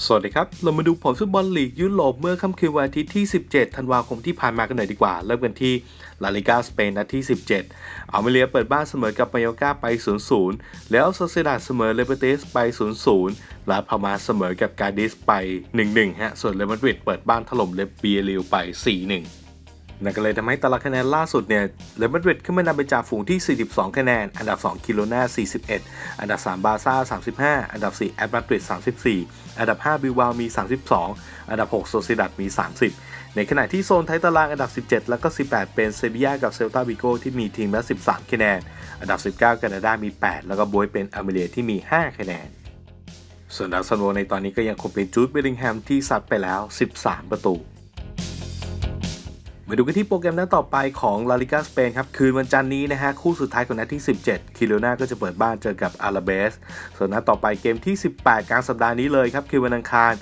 สวัสดีครับ เรามาดูผลฟุตบอลลีกยุโรปเมื่อค่ำคืนวันอาทิตย์ที่ 17 ธันวาคมที่ผ่านมากันหน่อยดีกว่า เริ่มกันที่ลาลิกาสเปนนัดที่ 17 อัลเมเรียเปิดบ้านเสมอกับมายอกาไป 0-0 แล้วโซเซดาเสมอเลเบเตสไป 0-0 ลาพามาเสมอกับกาดิสไป 1-1 ฮะ ส่วนเรอัลมาดริดเปิดบ้านถล่มเลเบียริวไป 4-1 นั่นก็เลยทำให้ตารางคะแนนล่าสุดเนี่ยเรอัลมาดริดขึ้นมานำไปจากฝูงที่ 42 คะแนน อันดับ 2 กิโลนา41 อันดับ 3 บาซ่า 35 อันดับ 4 แอตมาดริด 34 อันดับ 5 บิววาวมี 32 อันดับ 6 โซซิดัดมี 30 ในขณะที่โซนท้ายตารางอันดับ 17 แล้วก็ 18 เป็นเซบียากับเซลตาบิโกที่มีทีมละ 13 คะแนน อันดับ 19 แคนาดามี 8 แล้วก็บวยเป็นอเมเรียที่มี 5 คะแนน ส่วนดาวซันโวในตอนนี้ก็ยังคงเป็นจูดเบลลิงแฮมที่ซัดไปแล้ว 13 ประตู มาดูกันที่โปรแกรมนัดต่อไปของลาลิกาสเปนครับ คืนวันจันทร์นี้นะฮะ คู่สุดท้ายของนัดที่ 17 คิโลนาก็จะเปิดบ้านเจอกับอาราเบส ส่วนนัดต่อไปเกมที่ 18 กลางสัปดาห์นี้เลยครับ คือวันอังคาร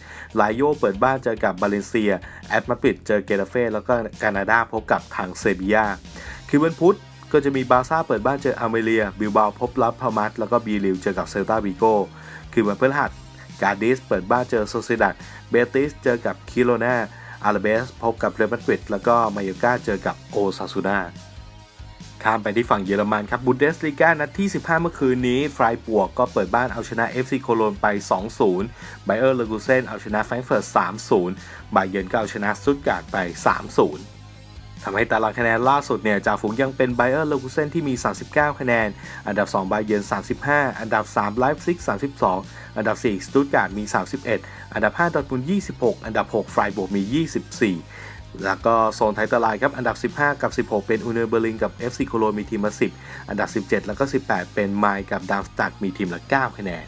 ลายโยเปิดบ้านเจอกับบาเลนเซีย แอตมาดริดเจอเกราเฟ่แล้วก็แคนาดาพบกับทางเซบียาคือวันพุธก็จะมีบาซ่าเปิดบ้านเจออเมเรีย บิลบาพบรับพามัสแล้วก็บีริวเจอกับเซลตาบิโกคือวันพฤหัส การดิสเปิดบ้านเจอโซซิดัดเบติสเจอกับคิโลนา อาราเบสพบกับเรอัลมาดริดแล้วก็มายอกาเจอกับโอซาซูนาข้ามไปที่ฝั่งเยอรมันครับบุนเดสลีกานัดที่ 15 เมื่อคืนนี้ฟรายปวกก็เปิดบ้านเอาชนะ FC โคโลนไป 2-0ไบเออร์เลกูเซนเอาชนะแฟรงเฟิร์ต 3-0 บาเยิร์นก็เอาชนะซุตการ์ดไป 3-0 ทำให้ตารางคะแนนล่าสุดเนี่ยจ่าฝูงยังเป็นไบเออร์เลกูเซนที่มี 39 คะแนน อันดับ2บเยน35 อันดับ3ไลฟ์ซิก32 อันดับ4สตุตการ์ดมี 31 อันดับ5ดอร์ทมุน26 อันดับ6ไฟรบวกมี 24 แล้วก็โซนไทยตารางครับ อันดับ 15 กับ 16 เป็นอูเนอร์เบอร์ลินกับ FC โคโลมีทีมละ10 อันดับ 17 แล้วก็ 18 เป็นไมล์กับดาวสตัดมีทีมละ 9 คะแนน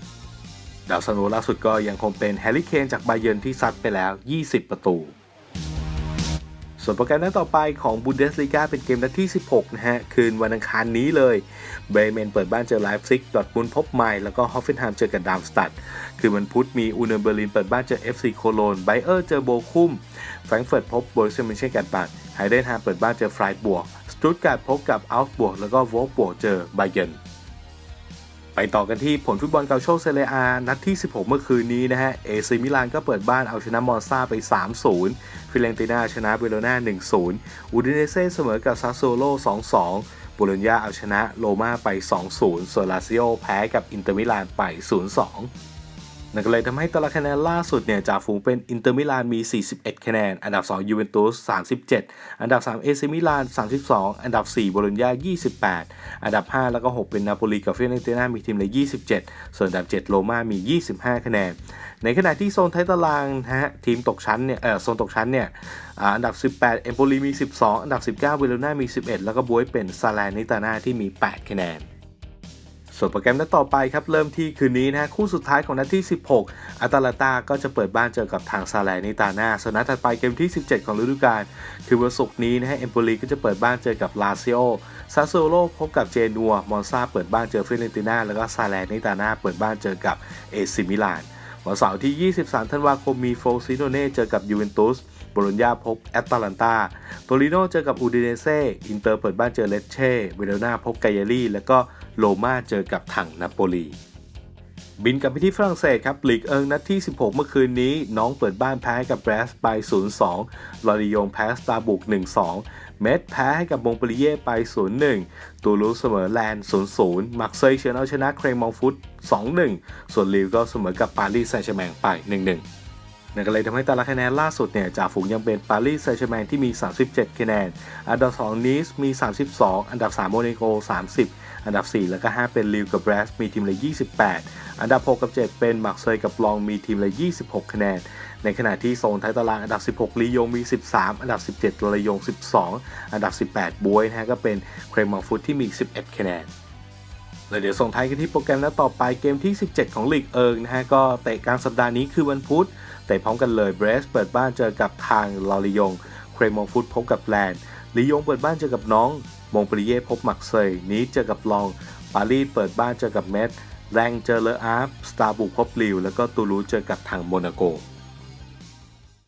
ดาวซันโวล่าสุดก็ยังคงเป็นแฮร์รี่เคนจากไบเยนที่ซัดไปแล้ว 20 ประตู ส่วนโปรแกรมนัดต่อไปของบุนเดสลีกาเป็นเกมนัดที่ 16 นะฮะ คืนวันอังคารนี้เลยเบรเมนเปิดบ้านเจอไลฟ์ซิกดอทมุนพบไมล์แล้วก็ฮอฟเฟนไฮม์เจอกับดามสตัดคือวันพุธมีอูเนอร์เบอร์ลินเปิดบ้านเจอ FC โคโลนไบเออร์เจอโบคุมแฟรงเฟิร์ตพบโบรเซมิเชนกันบัตไฮเดนฮามเปิดบ้านเจอฟรายบวกสตุตการ์ดพบกับอัลฟ์บวกแล้วก็โวลบวกเจอไบเยน ไปต่อกันที่ผลฟุตบอลเกาโชเซเรียอานัดที่ 16 เมื่อคืนนี้นะฮะ เอซิมิลานก็เปิดบ้านเอาชนะมอนซาไป 3-0 ฟิเลนติน่าชนะเบโลนา1-0 อูดิเนเซ่เสมอกับซาโซโล 2-2 บุลญญาเอาชนะโลมาไป 2-0ส่วนลาซิโอแพ้กับอินเตอร์มิลานไป 0-2 นั่นก็เลยทำให้ตารางคะแนนล่าสุดเนี่ยจ่าฝูงเป็นอินเตอร์มิลานมี 41 คะแนน อันดับ2ยูเวนตุส37 อันดับ3เอซิมิลาน 32 อันดับ4โบโลญญา28 อันดับ 5 แล้วก็ 6 เป็นนาโปลีกับเฟยเรนติน่ามีทีมละ27 ส่วนอันดับ 7 โรม่ามี 25 คะแนน ในขณะที่โซนท้ายตารางนะฮะทีมตกชั้นเนี่ยเออโซนตกชั้นเนี่ยอันดับ 18 เอมโปลีมี 12 อันดับ 19เวโรนามี 11 แล้วก็บวยเป็นซาแลนิตานาที่มี 8 คะแนน ส่วนโปรแกรมนัดต่อไปครับ เริ่มที่คืนนี้นะคู่สุดท้ายของนัดที่ 16อัตาลาตาก็จะเปิดบ้านเจอกับทางซาแลนิตาน่าส่วนนัดถัดไปเกมที่ 17 ของฤดูกาลคือวันศุกร์นี้นะฮะเอมโปลีก็จะเปิดบ้านเจอกับลาซิโอซาโซโลพบกับเจนัวมอนซาเปิดบ้านเจอฟิเรนติน่าแล้วก็ซาแลนิตาน่าเปิดบ้านเจอกับเอซิมิลาน วันเสาร์ที่ 23 ธันวาคมมีโฟซิโนเน่เจอกับยูเวนตุสโบโลญญาพบแอตแลนตาโตริโนเจอกับอูดิเนเซ่อินเตอร์เปิดบ้านเจอเลสเช่เวโรนาพบไกเยรี่ แล้วก็โรม่าเจอกับถังนาโปลีบินกับไปที่ฝรั่งเศสครับลีกเอิงนัดที่ 16 เมื่อคืนนี้ น้องเปิดบ้านแพ้กับแบรสไป 0-2 ลอริยงแพ้สตาบุก 1-2 เมดแพ้ให้กับมงปรีเย่ไป 0-1 ตูลูเสมอแลนด์ 0-0 มักเซย์เชนเอาชนะเครมองฟุต 2-1 ส่วนลิวก็เสมอกับปารีสแซงต์แชร์แมงไป 1-1นั่นก็เลยทำให้ตารางคะแนนล่าสุดเนี่ยจ่าฝูงยังเป็นปารีสแซงต์แชร์แมงที่มี 37 คะแนน อันดับ 2 นีสมี 32 อันดับ 3 โมนาโก 30 อันดับ 4 แล้วก็ 5 เป็นลิวกับแบรสมีทีมละ 28 อันดับ 6 กับ 7 เป็นมักเซย์กับลองมีทีมละ 26 คะแนน ในขณะที่โซนท้ายตารางอันดับ 16 ลียงมี 13 อันดับ 17ลยง 12 อันดับ 18 บวยนะฮะก็เป็นเครมองฟุตที่มี 11 คะแนนเดี๋ยวส่งท้ายกันที่โปรแกรมนัดต่อไปเกมที่ 17 ของลีกเอิงนะฮะก็เตะกลางสัปดาห์นี้คือวันพุธเตะพร้อมกันเลยเบรสเปิดบ้านเจอกับทางลอริยง เครมองฟุตพบกับแลนด์ลียงเปิดบ้านเจอกับน้อง มงปรีเย่พบมักเซยนีสเจอกับลอง ปารีสเปิดบ้านเจอกับเมสแรงเจอเลออาร์ฟสตาร์บุกพบลิว แล้วก็ตูลูเจอกับทางโมนาโก